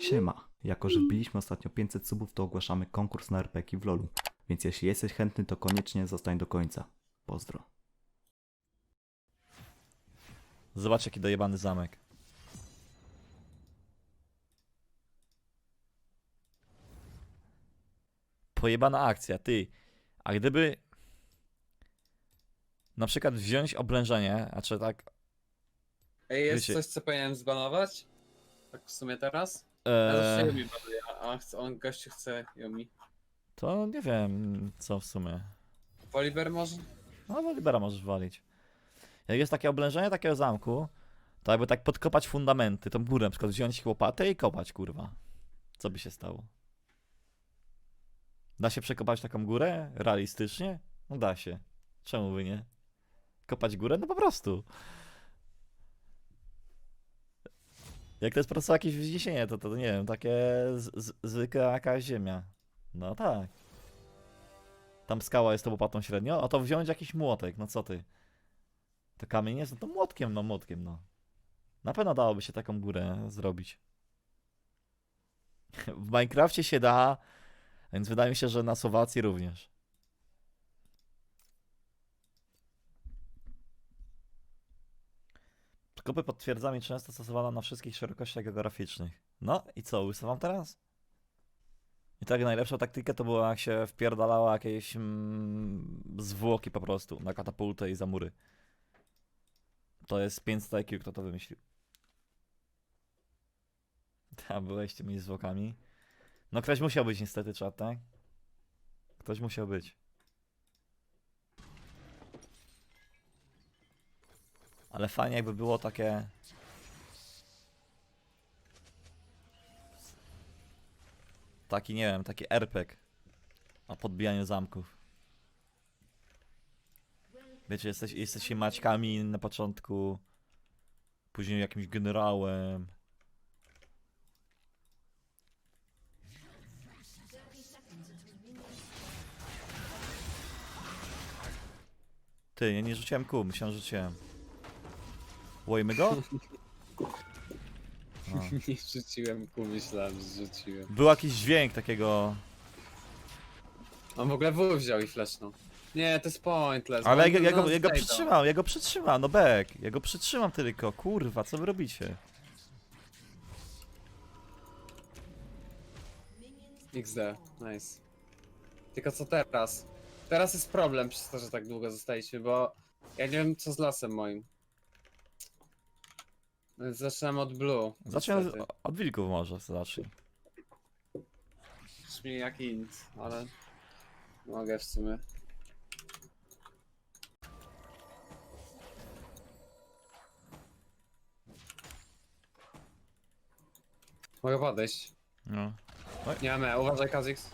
Siema, jako że wbiliśmy ostatnio 500 subów, to ogłaszamy konkurs na RPG w LoLu. Więc jeśli jesteś chętny, to koniecznie zostań do końca. Pozdro. Zobacz jaki dojebany zamek. Pojebana akcja, ty. A gdyby na przykład wziąć oblężenie, a czy tak... Ej, jest Wiecie- coś, co powinienem zbanować? Tak w sumie teraz? E, banuję, a chce, on gościu chce Yumi. to nie wiem co w sumie. Oliver może? No Wolibera możesz walić. Jak jest takie oblężenie takiego zamku, to jakby tak podkopać fundamenty, tą górę na przykład wziąć łopatę i kopać, kurwa. Co by się stało? Da się przekopać taką górę? Realistycznie? No da się. Czemu by nie? Kopać górę? No po prostu. Jak to jest po prostu jakieś wzniesienie, to, to nie wiem, takie z, z, zwykła jakaś ziemia. No tak. Tam skała jest tą łopatą średnio, a to wziąć jakiś młotek, no co ty? To kamień jest, no to młotkiem, no młotkiem, no. Na pewno dałoby się taką górę zrobić. W Minecrafcie się da, więc wydaje mi się, że na Słowacji również. Kopy potwierdzami często stosowana na wszystkich szerokościach geograficznych. No i co, usuwam teraz? I tak najlepsza taktyka to była jak się wpierdalała jakieś mm, zwłoki po prostu na katapultę i za mury. To jest 500 IQ, kto to wymyślił. A byłeś tymi zwłokami. No ktoś musiał być niestety czat, tak? Ktoś musiał być. Ale fajnie jakby było takie... Taki, nie wiem, taki RPG o podbijaniu zamków. Wiecie, jesteś, jesteście maćkami na początku, później jakimś generałem. Ty, nie, nie rzuciłem kół, myślałem, że rzuciłem. Łoimy go? No. Nie rzuciłem ku, myślałem, że rzuciłem. Był jakiś dźwięk takiego... On w ogóle W wziął i flashnął. Nie, to jest pointless. Ale ja, ja, go, ja go przytrzymam, ja go przytrzymam, no bek. Ja go przytrzymam tylko, kurwa, co wy robicie? XD, nice. Tylko co teraz? Teraz jest problem przez to, że tak długo zostaliśmy, bo ja nie wiem co z lasem moim. Zaczynam od blue. Zacznę niestety. z- od wilków może, zacznij. Brzmi jak int, ale mogę w sumie. Mogę podejść. No. Nie mamy, uważaj Kazix.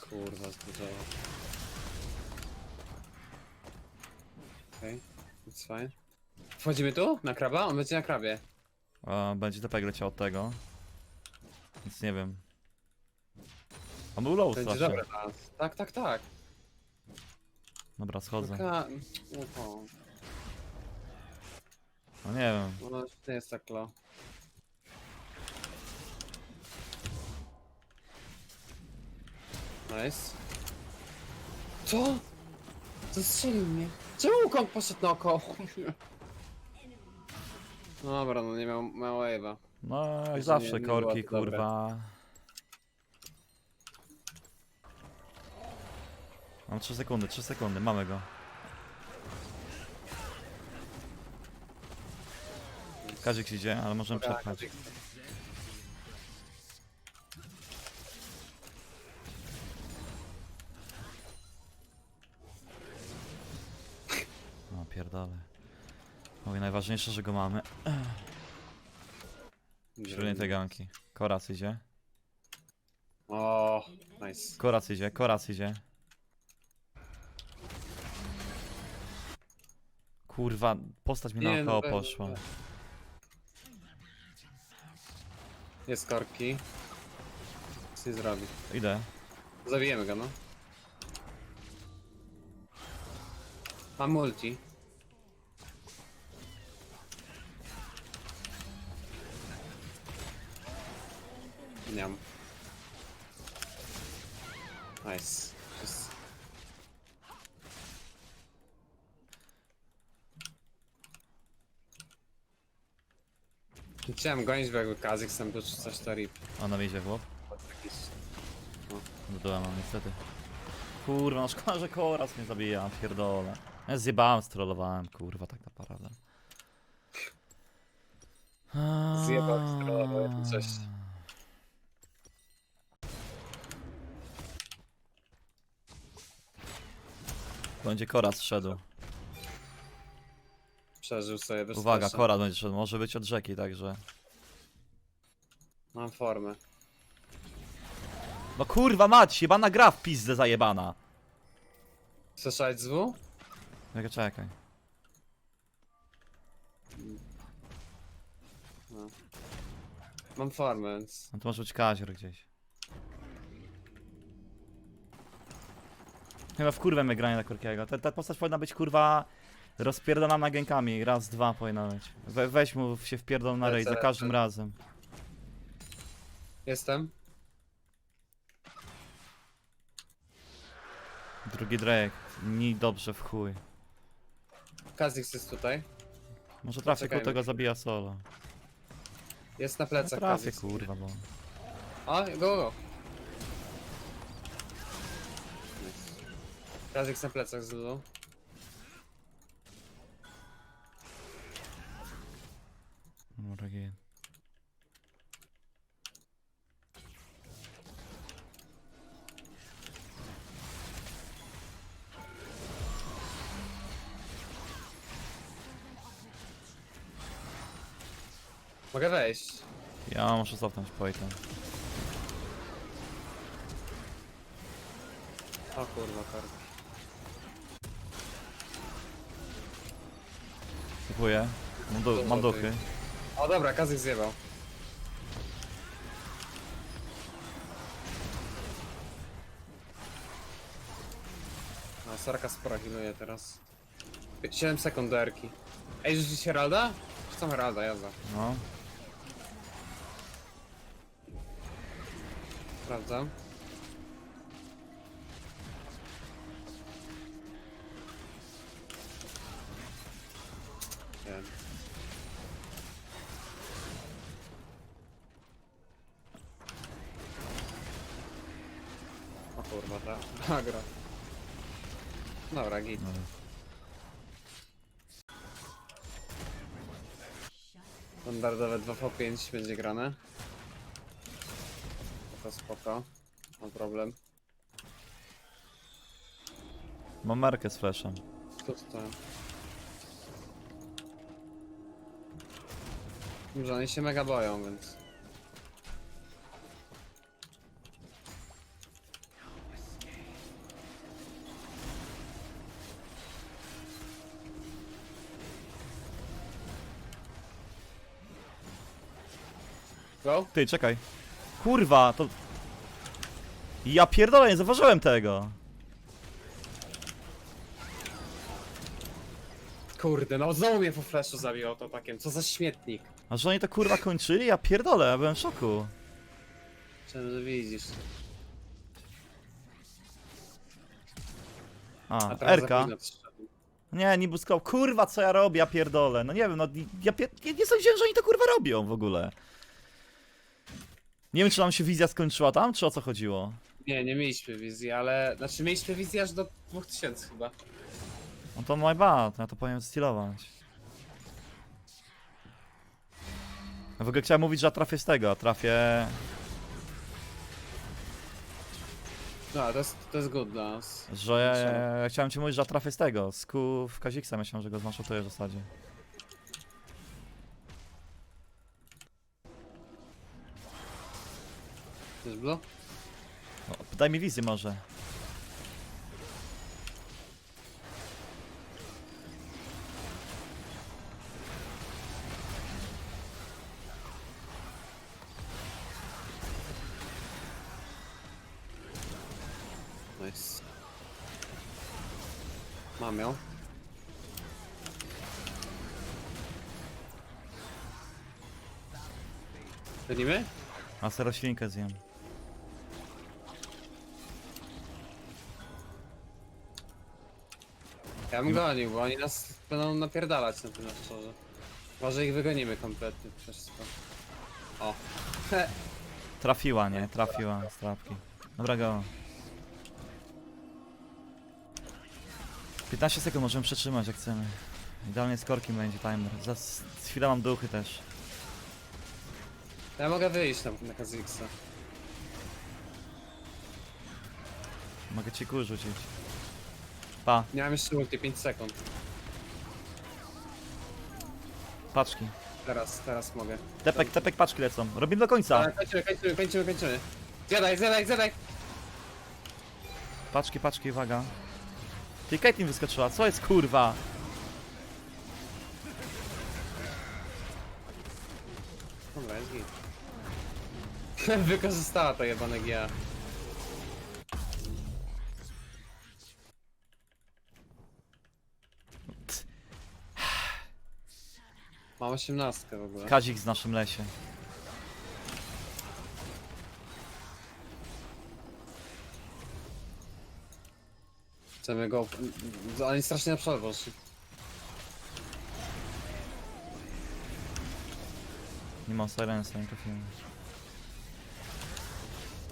Kurwa, zburzało. Okej, okay. it's fine. Wchodzimy tu? Na kraba? On będzie na krabie. A, będzie TP leciał od tego. Więc nie wiem. On był low Będzie strasznie. dobre dla nas. Tak, tak, tak. Dobra, schodzę. Ka... Ucho. No nie wiem. No, nie jest tak low. Nice. Co? Zastrzelił mnie. Czemu Kong poszedł naokoło? Dobra, no nie miał, miał wave'a. No jak zawsze nie korki, to dobre. kurwa. Mam 3 sekundy, 3 sekundy, mamy go. Kazik idzie, ale możemy Dobra, przepchać. Kazik. Najważniejsze, że go mamy. Średnie tej ganki. Korac idzie. O, nice. Korac idzie, korac idzie. Kurwa, postać mi Nie, no naokoło pewnie, poszła. Jest korki. Co nie zrobi? Idę. Zabijemy go, no. Mam multi. Ogarniam. Nice. Jest- Chciałem gonić, bo jakby Kazik był czy coś to rip. A na wiezie chłop? Jakiś- Zdobyłem, no niestety. Kurwa, no szkoda, że koraz mnie zabija, pierdolę. Ja zjebałem, strollowałem, kurwa, tak naprawdę. Zjebał, strollował, jakby coś. Będzie koraz szedł. Przeżył sobie bez Uwaga, flasha. koraz będzie szedł, może być od rzeki, także... Mam formę. No kurwa mać, jebana gra w pizdę zajebana. Słyszałeś z W? Czekaj, czekaj. No. Mam formę, więc... No to może być kazior gdzieś. Chyba w kurwę my granie na Korkiego. Ta, ta postać powinna być kurwa rozpierdolona gękami. Raz, dwa powinna być. We, weź mu się wpierdol na rej za Lecę, każdym lecę. razem. Jestem? Drugi Drake. Ni dobrze w chuj. Kazik jest tutaj. Może trafię, Poczekajmy. kto go zabija solo. Jest na No plecach trafię Kha'Zix. kurwa, bo... O, go, go. Kazik na plecach z Lulu. Dobra, git. Mogę wejść. Ja muszę cofnąć pojkę. O kurwa, karta. Kupuję. Mam, du mam duchy. O dobra, Kazik zjebał. A, Soraka spora healuje teraz. 7 sekund do Erki. Ej, rzucić Heralda? Rzucam Heralda, jazda. No. Sprawdzam. Nie. O kurwa, ta, ta gra. Dobra, git. no. Standardowe 2v5 będzie grane. Spoko, spoko. Mam problem. Mam markę z flashem. Tu to. Że oni się mega boją, więc. Go? Ty, czekaj. Kurwa, to... Ja pierdolę, nie zauważyłem tego. Kurde, no znowu mnie po flashu zabił autotakiem, co za śmietnik. A że oni to kurwa kończyli? Ja pierdolę, ja byłem w szoku. Czemu że widzisz? A, teraz Erka. późno. Nie, Nibuskop, kurwa co ja robię, ja pierdolę. No nie wiem, no ja pier... nie, nie sądziłem, że oni to kurwa robią w ogóle. Nie wiem, czy nam się wizja skończyła tam, czy o co chodziło? Nie, nie mieliśmy wizji, ale... Znaczy mieliśmy wizję aż do 2000 chyba. No to my bad, ja to powinien stylować. W ogóle chciałem mówić, że ja trafię z tego, a trafię... No, to jest, to jest good dla nas. Że chciałem ci mówić, że ja trafię z tego, z Ku w Kaziksa, myślałem, że go zmaszutuję w zasadzie. Jest blue? No, daj mi wizję może. Nice. Mam ją. Gonimy? A se roślinkę zjem. Ja bym gonił, bo oni nas będą napierdalać na tym szczerze. Może ich wygonimy kompletnie przez to. O. Trafiła, nie? Trafiła z trapki. Dobra, go. 15 sekund możemy przetrzymać jak chcemy. Idealnie z korkiem będzie timer. Za chwilę mam duchy też. Ja mogę wyjść na, na Kazixa. Mogę ci kół rzucić. Pa, Nie mam jeszcze ulti, 5 sekund. paczki. Teraz, teraz mogę. Tepek, tepek, paczki lecą. Robimy do końca. Ale kończymy, kończymy, kończymy, kończymy. Zjadaj, zjadaj, zjadaj! Paczki, paczki, uwaga. Ty Caitlyn wyskoczyła, co jest kurwa? Dobra, jest git. Wykorzystała to jebane GA. Mam osiemnastkę w ogóle. Kazik w naszym lesie. Chcemy go... Oni strasznie na przykład poszli. Nie mam silensa, nie trafiłem.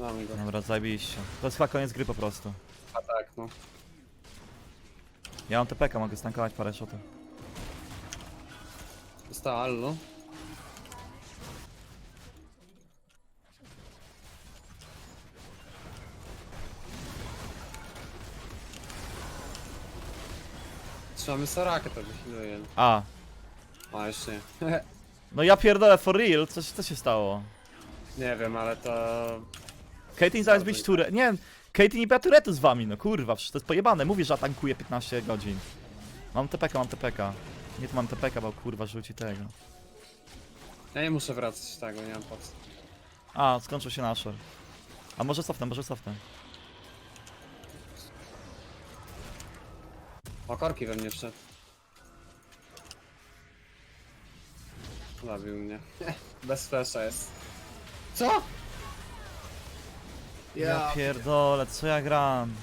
Mamy go. Dobra, zajebiście. To jest chyba koniec gry po prostu. A tak, no. Ja mam TPK, mogę stankować parę shotów. Została Allu. Trzymamy Sorakę, to wychiluje. A, A, jeszcze nie. no ja pierdolę, for real, co, co się stało? nie wiem, ale to... Caitlyn zamiast być turę... Nie, Caitlyn nie turetu z wami, no kurwa, przecież to jest pojebane. Mówię, że atankuje 15 godzin. Mam TPK, mam TPK. Nie, tu mam TPK, bo kurwa rzuci tego. Ja nie muszę wracać tak, bo nie mam po co. A, skończył się Nashor. A może cofnę, może cofnę. O, korki we mnie wszedł. Zabił mnie. Bez flasha jest. Co? Ja pierdolę, co ja gram?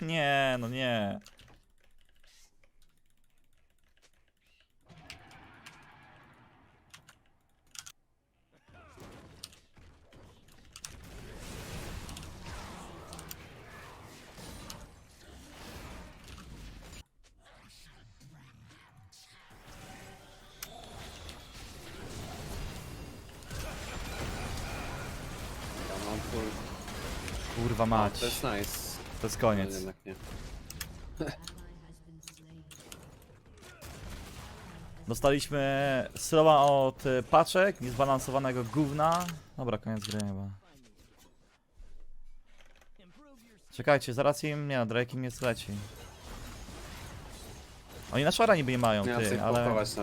Nie, no nie. Kurwa No, mać. to jest nice. To jest Ale koniec. jednak nie. Dostaliśmy słowa od y, paczek, niezbalansowanego gówna. Dobra, koniec gry chyba. Czekajcie, zaraz im, nie, Drake im nie zleci. Oni na szara niby nie mają, Nie mam co ty, ich ale... nawet.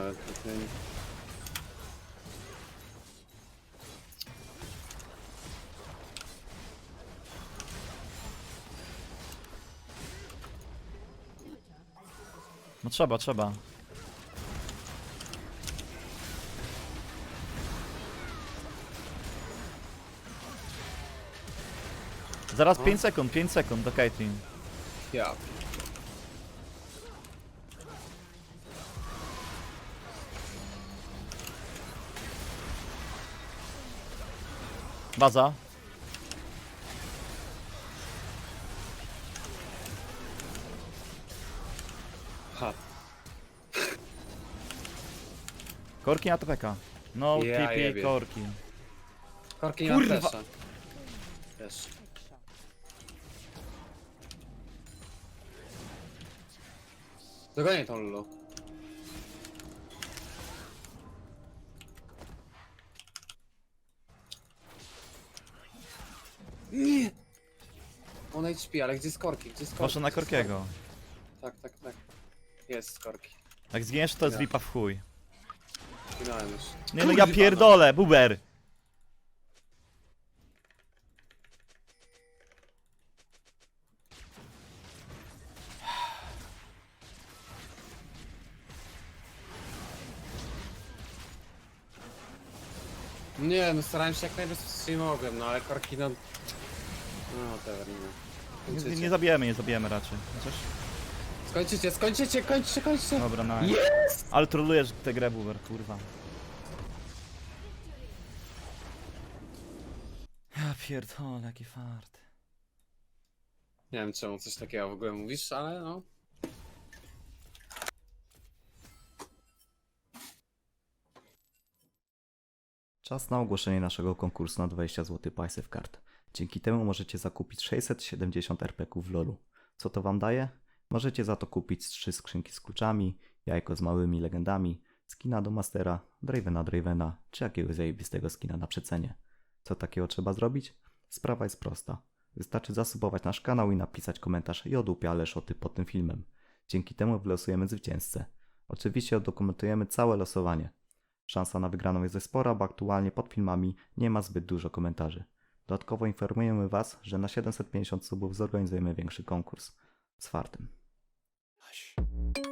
No trzeba, trzeba. Zaraz No. 5 sekund, 5 sekund do Caitlyn. Ja. Baza. Korki na TPK. No, Ja TP, jebie. korki. Korki nie Kurwa. ma flasha. Też. Dogonię tą Lulu. Nie! Ona HP, ale gdzie jest korki? Gdzie jest korki? Proszę na Gdzie jest korkiego. korki? Tak, tak, tak. Jest korki. Jak zginiesz, to jest Ja. lipa w chuj. Już. Nie no, ja no. pierdolę, buber. Nie, no starałem się jak najbezpieczniej mogłem, no ale korki no... No, whatever, nie. Nie, nie zabijemy, nie zabijemy raczej. Chociaż... Skończycie, skończycie, kończcie, kończcie! Dobra, nice. Ale trolujesz tę grę, Buber, kurwa. Ja pierdolę, jaki fart. Nie wiem czemu coś takiego w ogóle mówisz, ale no... Czas na ogłoszenie naszego konkursu na 20 zł Paysafe Card. Dzięki temu możecie zakupić 670 RPK w LoLu. Co to wam daje? Możecie za to kupić 3 skrzynki z kluczami, jajko z małymi legendami, skina do Mastera, Dravena Dravena, czy jakiegoś zajebistego skina na przecenie. Co takiego trzeba zrobić? Sprawa jest prosta. Wystarczy zasubować nasz kanał i napisać komentarz Jodupia ale szoty pod tym filmem. Dzięki temu wylosujemy zwycięzcę. Oczywiście dokumentujemy całe losowanie. Szansa na wygraną jest spora, bo aktualnie pod filmami nie ma zbyt dużo komentarzy. Dodatkowo informujemy Was, że na 750 subów zorganizujemy większy konkurs. Z fartem. Flash.